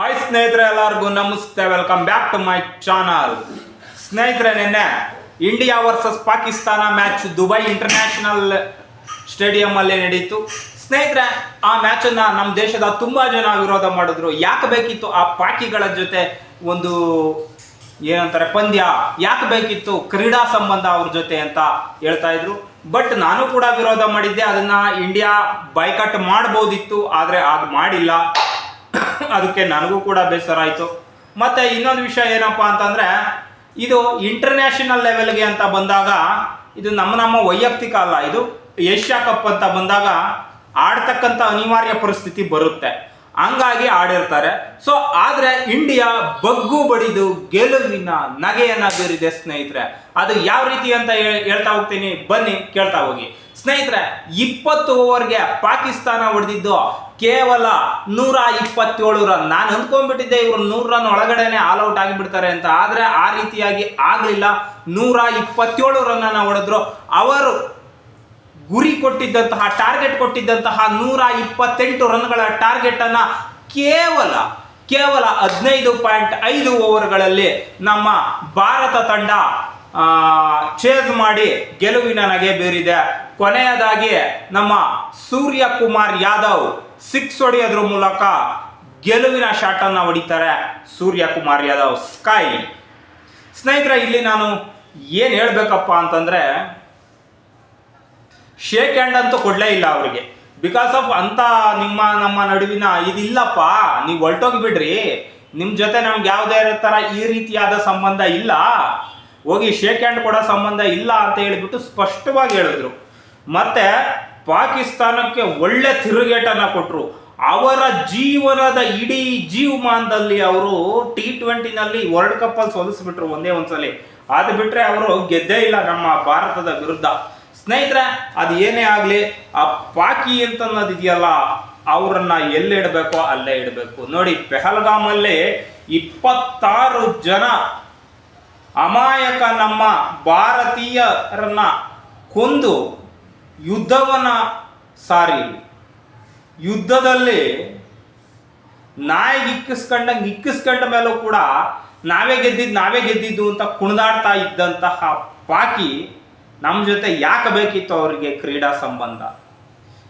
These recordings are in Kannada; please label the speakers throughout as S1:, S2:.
S1: ಹಾಯ್ ಸ್ನೇಹಿತರೆ ಎಲ್ಲರಿಗೂ ನಮಸ್ತೆ. Welcome back to my channel ಸ್ನೇಹಿತರೆ, ನಿನ್ನೆ India versus Pakistan match Dubai international ಅಲ್ಲಿ ನಡೀತು. ಸ್ನೇಹಿತರೆ, ಆ ಮ್ಯಾಚನ್ನು ನಮ್ಮ ದೇಶದ ತುಂಬಾ ಜನ ವಿರೋಧ ಮಾಡಿದ್ರು. ಯಾಕೆ ಬೇಕಿತ್ತು ಆ ಪಾಕಿಗಳ ಜೊತೆ ಒಂದು ಏನಂತಾರೆ, ಪಂದ್ಯ? ಯಾಕೆ ಬೇಕಿತ್ತು ಕ್ರೀಡಾ ಸಂಬಂಧ ಅವ್ರ ಜೊತೆ ಅಂತ ಹೇಳ್ತಾ ಇದ್ರು. ಬಟ್ ನಾನು ಕೂಡ ವಿರೋಧ ಮಾಡಿದ್ದೆ. ಅದನ್ನ ಇಂಡಿಯಾ ಬೈಕಟ್ ಮಾಡ್ಬೋದಿತ್ತು. ಆದ್ರೆ ಅದು ಮಾಡಿಲ್ಲ. ಅದಕ್ಕೆ ನನಗೂ ಕೂಡ ಬೇಸರ ಆಯಿತು ಮತ್ತು ಇನ್ನೊಂದು ವಿಷಯ ಏನಪ್ಪ ಅಂತಂದರೆ, ಇದು ಇಂಟರ್ನ್ಯಾಷನಲ್ ಲೆವೆಲ್ಗೆ ಅಂತ ಬಂದಾಗ, ಇದು ನಮ್ಮ ನಮ್ಮ ವೈಯಕ್ತಿಕ ಅಲ್ಲ, ಇದು ಏಷ್ಯಾ ಕಪ್ ಅಂತ ಬಂದಾಗ ಆಡ್ತಕ್ಕಂಥ ಅನಿವಾರ್ಯ ಪರಿಸ್ಥಿತಿ ಬರುತ್ತೆ. ಹಂಗಾಗಿ ಆಡಿರ್ತಾರೆ. ಸೊ ಆದರೆ ಇಂಡಿಯಾ ಬಗ್ಗು ಬಡಿದು ಗೆಲುವಿನ ನಗೆಯನ್ನ ಬೀರಿದೆ ಸ್ನೇಹಿತರೆ. ಅದು ಯಾವ ರೀತಿ ಅಂತ ಹೇಳ್ತಾ ಹೋಗ್ತೀನಿ. ಬನ್ನಿ, ಕೇಳ್ತಾ ಹೋಗಿ. ಸ್ನೇಹಿತರೆ, ಇಪ್ಪತ್ತು ಓವರ್ಗೆ ಪಾಕಿಸ್ತಾನ ಹೊಡೆದಿದ್ದು ಕೇವಲ ನೂರ ಇಪ್ಪತ್ತೇಳು ರನ್ ನಾನು ಅಂದ್ಕೊಂಡ್ಬಿಟ್ಟಿದ್ದೆ ಇವರು ನೂರು ರನ್ ಒಳಗಡೆನೆ ಆಲ್ ಔಟ್ ಆಗಿಬಿಡ್ತಾರೆ ಅಂತ. ಆದ್ರೆ ಆ ರೀತಿಯಾಗಿ ಆಗಲಿಲ್ಲ. ನೂರ ಇಪ್ಪತ್ತೇಳು ರನ್ ಅನ್ನ ಹೊಡೆದ್ರು. ಅವರು ಗುರಿ ಕೊಟ್ಟಿದ್ದಂತಹ ಟಾರ್ಗೆಟ್ ಕೊಟ್ಟಿದ್ದಂತಹ ನೂರ ಇಪ್ಪತ್ತೆಂಟು ರನ್ಗಳ ಟಾರ್ಗೆಟ್ ಅನ್ನ ಕೇವಲ ಕೇವಲ ಹದಿನೈದು ಪಾಯಿಂಟ್ ಐದು ಓವರ್ಗಳಲ್ಲಿ ನಮ್ಮ ಭಾರತ ತಂಡ ಚೇಸ್ ಮಾಡಿ ಗೆಲುವಿನ ನಗೆ ಬೀರಿದೆ. ಕೊನೆಯದಾಗಿ ನಮ್ಮ ಸೂರ್ಯ ಕುಮಾರ್ ಯಾದವ್ ಸಿಕ್ಸ್ ಹೊಡೆಯೋದ್ರ ಮೂಲಕ ಗೆಲುವಿನ ಶಾಟ್ ಅನ್ನ ಹೊಡಿತಾರೆ ಸೂರ್ಯ ಕುಮಾರ್ ಯಾದವ್. ಸ್ಕೈ ಸ್ನೇಹಿತರೆ, ಇಲ್ಲಿ ನಾನು ಏನು ಹೇಳಬೇಕಪ್ಪ ಅಂತಂದ್ರೆ ಶೇಕ್ ಹ್ಯಾಂಡ್ ಅಂತೂ ಕೊಡಲೇ ಇಲ್ಲ ಅವರಿಗೆ. ಬಿಕಾಸ್ ಆಫ್ ಅಂತ ನಿಮ್ಮ, ನಮ್ಮ ನಡುವಿನ ಇದಿಲ್ಲಪ್ಪ, ನೀವು ಹೊರಟೋಗ್ಬಿಡ್ರಿ ಬಿಡ್ರಿ. ನಿಮ್ಮ ಜೊತೆ ನಮ್ಗೆ ಯಾವುದೇ ಥರ ಈ ರೀತಿಯಾದ ಸಂಬಂಧ ಇಲ್ಲ. ಹೋಗಿ ಶೇಕ್ ಹ್ಯಾಂಡ್ ಕೊಡೋ ಸಂಬಂಧ ಇಲ್ಲ ಅಂತ ಹೇಳಿಬಿಟ್ಟು ಸ್ಪಷ್ಟವಾಗಿ ಹೇಳಿದ್ರು. ಮತ್ತೆ ಪಾಕಿಸ್ತಾನಕ್ಕೆ ಒಳ್ಳೆ ತಿರುಗೇಟನ್ನು ಕೊಟ್ಟರು ಅವರ ಜೀವನದ ಇಡೀ ಜೀವಮಾನದಲ್ಲಿ ಅವರು ಟಿ ಟ್ವೆಂಟಿನಲ್ಲಿ ವರ್ಲ್ಡ್ ಕಪ್ ಅಲ್ಲಿ ಸೋಲಿಸ್ಬಿಟ್ರು ಒಂದೇ ಒಂದ್ಸಲಿ. ಅದು ಬಿಟ್ಟರೆ ಅವರು ಗೆದ್ದೇ ಇಲ್ಲ ನಮ್ಮ ಭಾರತದ ವಿರುದ್ಧ. ಸ್ನೇಹಿತರೆ, ಅದು ಏನೇ ಆಗಲಿ, ಆ ಪಾಕಿ ಅಂತ ಅನ್ನೋದು ಇದೆಯಲ್ಲ ಅವ್ರನ್ನ ಎಲ್ಲಿ ಇಡಬೇಕೋ ಅಲ್ಲೇ ಇಡಬೇಕು. ನೋಡಿ, ಪೆಹಲ್ಗಾಮಲ್ಲಿ ಇಪ್ಪತ್ತಾರು ಜನ ಅಮಾಯಕ ನಮ್ಮ ಭಾರತೀಯರನ್ನ ಕೊಂದು ಯುದ್ಧವನ್ನ ಸಾರಿ. ಯುದ್ಧದಲ್ಲಿ ನಾಯಿಗೆ ಇಕ್ಕಿಸ್ಕೊಂಡಂಗೆ ಇಕ್ಕಿಸ್ಕೊಂಡ ಮೇಲೂ ಕೂಡ ನಾವೇ ಗೆದ್ದಿದ್ದು ನಾವೇ ಗೆದ್ದಿದ್ದು ಅಂತ ಕುಣಿದಾಡ್ತಾ ಇದ್ದಂತಹ ಪಾಕಿ ನಮ್ಮ ಜೊತೆ ಯಾಕೆ ಬೇಕಿತ್ತು ಅವರಿಗೆ ಕ್ರೀಡಾ ಸಂಬಂಧ?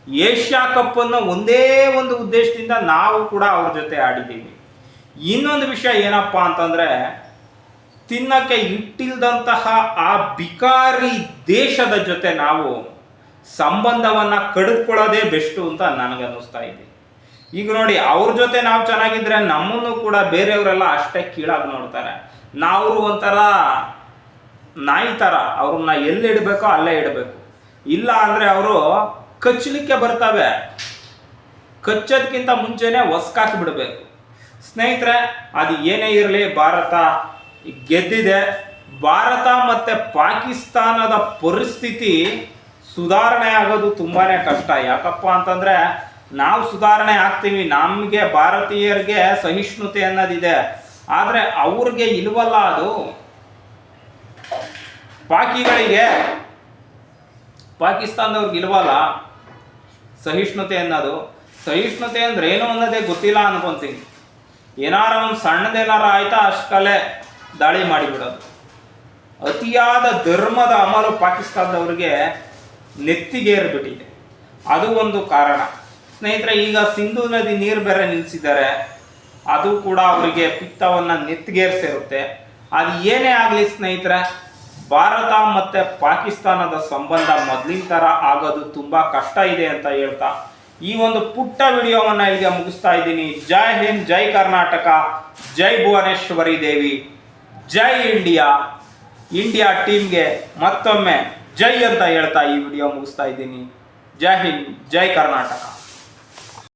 S1: ಏಷ್ಯಾ ಕಪ್ಪನ್ನು ಒಂದೇ ಒಂದು ಉದ್ದೇಶದಿಂದ ನಾವು ಕೂಡ ಅವ್ರ ಜೊತೆ ಆಡಿದ್ದೀವಿ. ಇನ್ನೊಂದು ವಿಷಯ ಏನಪ್ಪ ಅಂತಂದ್ರೆ, ತಿನ್ನಕ್ಕೆ ಇಟ್ಟಿಲ್ದಂತಹ ಆ ಬಿಕಾರಿ ದೇಶದ ಜೊತೆ ನಾವು ಸಂಬಂಧವನ್ನ ಕಡಿದ್ಕೊಳ್ಳೋದೇ ಬೆಸ್ಟು ಅಂತ ನನಗೆ ಅನ್ನಿಸ್ತಾ ಇದೆ. ಈಗ ನೋಡಿ, ಅವ್ರ ಜೊತೆ ನಾವು ಚೆನ್ನಾಗಿದ್ರೆ ನಮ್ಮನ್ನು ಕೂಡ ಬೇರೆಯವರೆಲ್ಲ ಅಷ್ಟೇ ಕೀಳಾಗಿ ನೋಡ್ತಾರೆ. ನಾವು ಒಂಥರ ನಾಯಿ ಥರ ಅವ್ರನ್ನ ಎಲ್ಲಿ ಇಡಬೇಕೋ ಅಲ್ಲೇ ಇಡಬೇಕು. ಇಲ್ಲ ಅಂದರೆ ಅವರು ಕಚ್ಚಲಿಕ್ಕೆ ಬರ್ತವೆ. ಕಚ್ಚೋದಕ್ಕಿಂತ ಮುಂಚೆನೆ ಹೊಸ್ಕಾಕಿ ಬಿಡಬೇಕು. ಸ್ನೇಹಿತರೆ, ಅದು ಏನೇ ಇರಲಿ, ಭಾರತ ಗೆದ್ದಿದೆ. ಭಾರತ ಮತ್ತು ಪಾಕಿಸ್ತಾನದ ಪರಿಸ್ಥಿತಿ ಸುಧಾರಣೆ ಆಗೋದು ತುಂಬಾ ಕಷ್ಟ. ಯಾಕಪ್ಪ ಅಂತಂದರೆ ನಾವು ಸುಧಾರಣೆ ಆಗ್ತೀವಿ, ನಮಗೆ ಭಾರತೀಯರಿಗೆ ಸಹಿಷ್ಣುತೆ ಅನ್ನೋದಿದೆ. ಆದರೆ ಅವ್ರಿಗೆ ಇಲ್ವಲ್ಲ ಅದು? ಪಾಕಿಗಳಿಗೆ, ಪಾಕಿಸ್ತಾನದವ್ರಿಗೆ ಇಲ್ವಲ್ಲ ಸಹಿಷ್ಣುತೆ ಅನ್ನೋದು? ಸಹಿಷ್ಣುತೆ ಅಂದ್ರೆ ಏನು ಅನ್ನೋದೇ ಗೊತ್ತಿಲ್ಲ ಅನ್ಕೊಂತೀನಿ. ಏನಾರ ಒಂದು ಸಣ್ಣದೇನಾರ ಆಯ್ತಾ ಅಷ್ಟಲ್ಲೇ ದಾಳಿ ಮಾಡಿಬಿಡೋದು. ಅತಿಯಾದ ಧರ್ಮದ ಅಮಲು ಪಾಕಿಸ್ತಾನದವ್ರಿಗೆ ನೆತ್ತಿಗೇರ್ಬಿಟ್ಟಿದೆ ಅದು ಒಂದು ಕಾರಣ. ಸ್ನೇಹಿತರೆ, ಈಗ ಸಿಂಧು ನದಿ ನೀರು ಬೇರೆ ನಿಲ್ಲಿಸಿದ್ದಾರೆ ಅದು ಕೂಡ ಅವರಿಗೆ ಪಿತ್ತವನ್ನು ನೆತ್ತಿಗೇರಿಸಿರುತ್ತೆ ಅದು ಏನೇ ಆಗಲಿ ಸ್ನೇಹಿತರೆ, ಭಾರತ ಮತ್ತು ಪಾಕಿಸ್ತಾನದ ಸಂಬಂಧ ಮೊದಲಿನ ಥರ ಆಗೋದು ತುಂಬ ಕಷ್ಟ ಇದೆ ಅಂತ ಹೇಳ್ತಾ ಈ ಒಂದು ಪುಟ್ಟ ವಿಡಿಯೋವನ್ನು ಇಲ್ಲಿಗೆ ಮುಗಿಸ್ತಾ ಇದ್ದೀನಿ. ಜೈ ಹಿಂದ್, ಜೈ ಕರ್ನಾಟಕ, ಜೈ ಭುವನೇಶ್ವರಿ ದೇವಿ, ಜೈ ಇಂಡಿಯಾ. ಇಂಡಿಯಾ ಟೀಮ್ಗೆ ಮತ್ತೊಮ್ಮೆ ಜೈ ಅಂತ ಹೇಳ್ತಾ ಈ ವಿಡಿಯೋ ಮುಗಿಸ್ತಾ ಇದ್ದೀನಿ. ಜೈ ಹಿಂದ್ ಜೈ ಕರ್ನಾಟಕ.